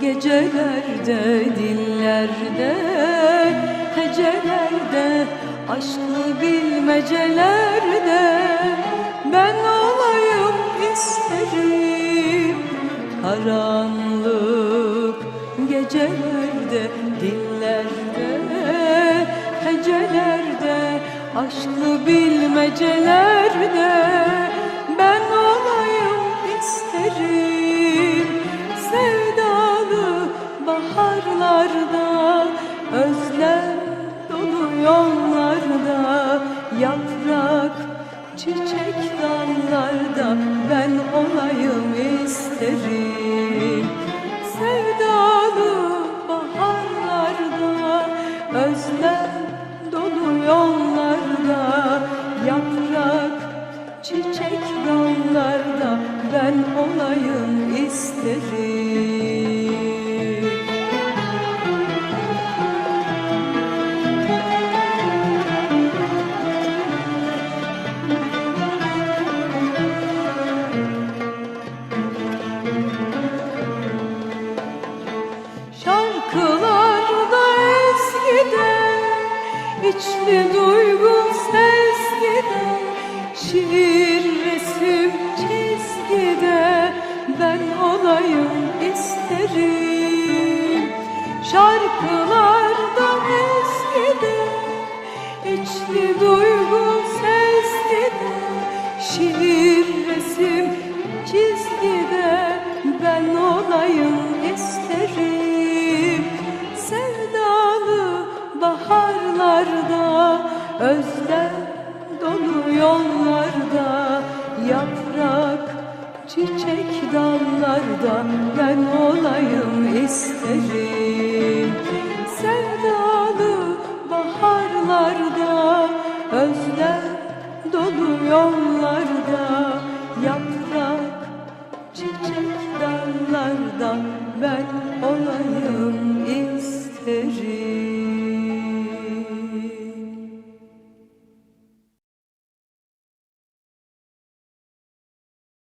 Gecelerde, dillerde, hecelerde Aşklı bilmecelerde. Ben olayım isterim Karanlık gecelerde, dillerde, hecelerde Aşklı bilmecelerde. Ben olayım isterim baharlarda Özlem dolu yollarda Yaprak çiçek dallarda Ben olayım isterim. Sevdalı baharlarda Özlem dolu yollarda Yaprak çiçek dallarda Ben olayım isterim Şarkılarda eskiden içli duygu sezgide Şiir, resim, çizgide Ben olayım isterim. Şarkılarda eskiden içli duygu sezgide Şiir, resim, olayım isterim. Sevdalı baharlarda Özlem dolu yollarda Yaprak çiçek dallarda Ben olayım isterim. Sevdalı baharlarda Özlem dolu yollarda olayım isterim.